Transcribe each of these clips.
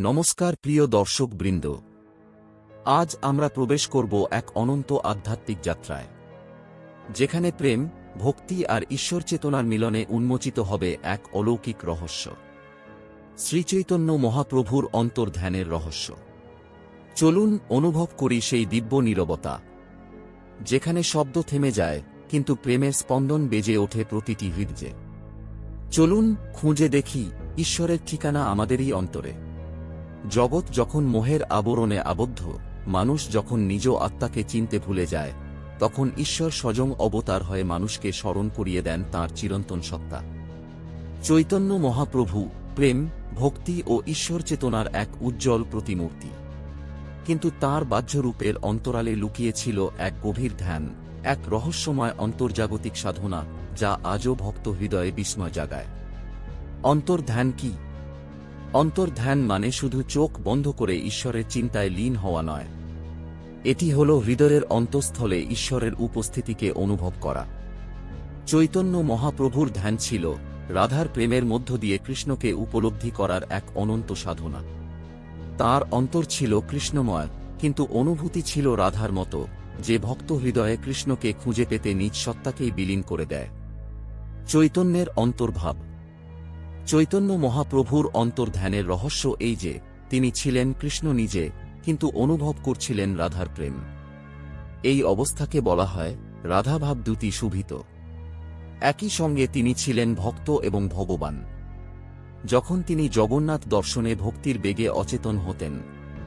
নমস্কার প্রিয় দর্শক বৃন্দ আজ আমরা প্রবেশ করব এক অনন্ত আধ্যাত্মিক যাত্রায়, যেখানে প্রেম, ভক্তি আর ঈশ্বর চেতনার মিলনে উন্মোচিত হবে এক অলৌকিক রহস্য। শ্রীচৈতন্য মহাপ্রভুর অন্তর্ধ্যানের রহস্য। চলুন অনুভব করি সেই দিব্য নীরবতা, যেখানে শব্দ থেমে যায়, কিন্তু প্রেমের স্পন্দন বেজে ওঠে প্রতিটি হৃদয়ে। চলুন খুঁজে দেখি, ঈশ্বরের ঠিকানা আমাদেরই অন্তরে। জগৎ যখন মোহের আবরণে আবদ্ধ, মানুষ যখন নিজ আত্মাকে চিনতে ভুলে যায়, তখন ঈশ্বর স্বজং অবতার হয়ে মানুষকে স্মরণ করিয়ে দেন তাঁর চিরন্তন সত্তা। চৈতন্য মহাপ্রভু প্রেম, ভক্তি ও ঈশ্বর চেতনার এক উজ্জ্বল প্রতিমূর্তি। কিন্তু তার বাহ্যরূপের অন্তরালে লুকিয়েছিল এক গভীর ধ্যান, এক রহস্যময় অন্তর্জাগতিক সাধনা যা আজও ভক্ত হৃদয়ে বিস্ময় জাগায়। অন্তর্ধ্যান কি? অন্তর্ধ্যান মানে শুধু চোখ বন্ধ করে ঈশ্বরের চিন্তায় লীন হওয়া নয়। এটি হল হৃদয়ের অন্তঃস্থলে ঈশ্বরের উপস্থিতিকে অনুভব করা। চৈতন্য মহাপ্রভুর ধ্যান ছিল, রাধার প্রেমের মধ্য দিয়ে কৃষ্ণকে উপলব্ধি করার এক অনন্ত সাধনা। তার অন্তর ছিল কৃষ্ণময়, কিন্তু অনুভূতি ছিল রাধার মতো, যে ভক্ত হৃদয়ে কৃষ্ণকে খুঁজে পেতে নিজ সত্তাকেই বিলীন করে দেয়। চৈতন্যের অন্তর্ভাব চৈতন্য মহাপ্রভুর অন্তর্ধ্যানের রহস্য এই যে, তিনি ছিলেন কৃষ্ণ নিজে, কিন্তু অনুভব করছিলেন রাধার প্রেম। এই অবস্থাকে বলা হয় রাধাভাব দুটি শুভিত একই সঙ্গে তিনি ছিলেন ভক্ত এবং ভগবান। যখন তিনি জগন্নাথ দর্শনে ভক্তির বেগে অচেতন হতেন,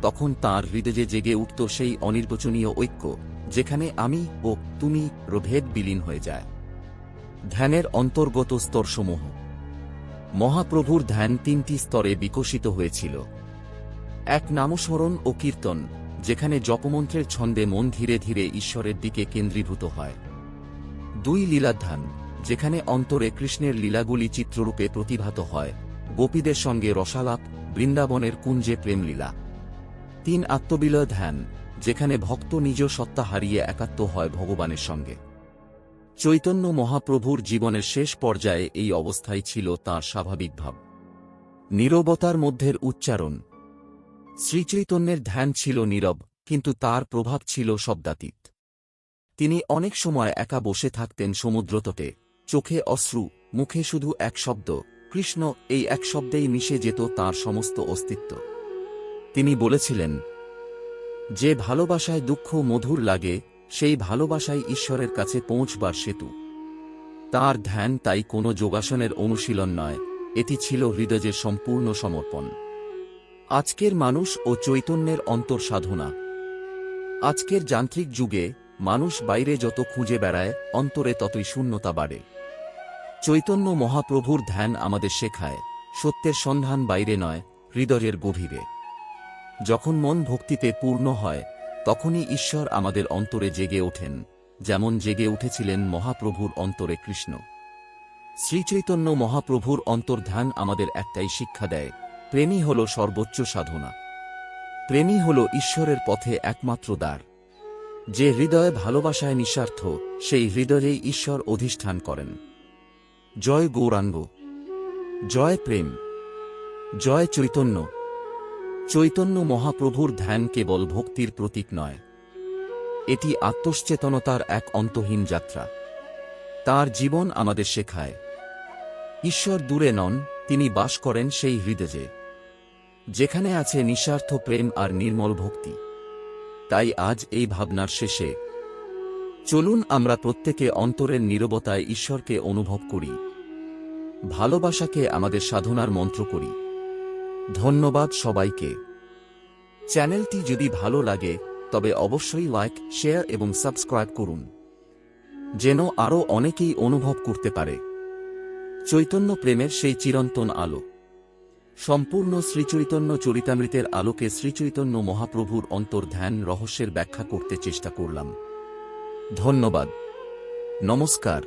তখন তাঁর হৃদয়ে জেগে উঠত সেই অনির্বচনীয় ঐক্য, যেখানে আমি ও তুমি প্রভেদ বিলীন হয়ে যায়। ধ্যানের অন্তর্গত স্তরসমূহ। মহাপ্রভুর ধ্যান তিনটি স্তরে বিকশিত হয়েছিল। এক নামস্মরণ ও কীর্তন, যেখানে জপমন্ত্রের ছন্দে মন ধীরে ধীরে ঈশ্বরের দিকে কেন্দ্রীভূত হয়। দুই লীলাধ্যান, যেখানে অন্তরে কৃষ্ণের লীলাগুলি চিত্ররূপে প্রতিভাত হয়, গোপীদের সঙ্গে রসালাপ, বৃন্দাবনের কুঞ্জে প্রেমলীলা। তিন আত্মবিলয় ধ্যান, যেখানে ভক্ত নিজ সত্তা হারিয়ে একাত্ম হয় ভগবানের সঙ্গে। চৈতন্য মহাপ্রভুর জীবনের শেষ পর্যায়ে এই অবস্থাই ছিল তাঁর স্বাভাবিক ভাব। নীরবতার মধ্যের উচ্চারণ। শ্রীচৈতন্যের ধ্যান ছিল নীরব, কিন্তু তার প্রভাব ছিল শব্দাতীত। তিনি অনেক সময় একা বসে থাকতেন সমুদ্রতটে, চোখে অশ্রু, মুখে শুধু এক শব্দ, কৃষ্ণ এই এক শব্দেই মিশে যেত তার সমস্ত অস্তিত্ব। তিনি বলেছিলেন, যে ভালোবাসায় দুঃখ মধুর লাগে সেই ভালোবাসাই ঈশ্বরের কাছে পৌঁছবার সেতু। তার ধ্যান তাই কোনো যোগাসনের অনুশীলন নয়, এটি ছিল হৃদয়ের সম্পূর্ণ সমর্পণ। আজকের মানুষ ও চৈতন্যের অন্তর্সাধনা আজকের যান্ত্রিক যুগে মানুষ বাইরে যত খুঁজে বেড়ায়, অন্তরে ততই শূন্যতা বাড়ে। চৈতন্য মহাপ্রভুর ধ্যান আমাদের শেখায়, সত্যের সন্ধান বাইরে নয়, হৃদয়ের গভীরে। যখন মন ভক্তিতে পূর্ণ হয় তখনই ঈশ্বর আমাদের অন্তরে জেগে ওঠেন, যেমন জেগে উঠেছিলেন মহাপ্রভুর অন্তরে কৃষ্ণ। শ্রীচৈতন্য মহাপ্রভুর অন্তর্ধ্যান আমাদের একটাই শিক্ষা দেয়, প্রেমই হল সর্বোচ্চ সাধনা। প্রেমই হল ঈশ্বরের পথে একমাত্র দ্বার। যে হৃদয়ে ভালোবাসায় নিঃস্বার্থ, সেই হৃদয়েই ঈশ্বর অধিষ্ঠান করেন। জয় গৌরাঙ্গ। জয় প্রেম। জয় চৈতন্য। চৈতন্য মহাপ্রভুর ধ্যান কেবল ভক্তির প্রতীক নয়। এটি আত্মসচেতনতার এক অন্তহীন যাত্রা। তার জীবন আমাদের শেখায়। ঈশ্বর দূরে নন, তিনি বাস করেন সেই হৃদয়ে। যেখানে আছে নিঃস্বার্থ প্রেম আর নির্মল ভক্তি। তাই আজ এই ভাবনার শেষে। চলুন আমরা প্রত্যেকে অন্তরের নীরবতায় ঈশ্বরকে অনুভব করি। ভালোবাসাকে আমাদের সাধনার মন্ত্র করি। ধন্যবাদ সবাইকে। চ্যানেলটি যদি ভালো লাগে, তবে অবশ্যই লাইক, শেয়ার এবং সাবস্ক্রাইব করুন। যেন আরও অনেকেই অনুভব করতে পারে। চৈতন্য প্রেমের সেই চিরন্তন আলো। সম্পূর্ণ শ্রীচৈতন্য চরিতামৃতের আলোকে শ্রীচৈতন্য মহাপ্রভুর অন্তর্ধ্যান রহস্যের ব্যাখ্যা করতে চেষ্টা করলাম। ধন্যবাদ। নমস্কার।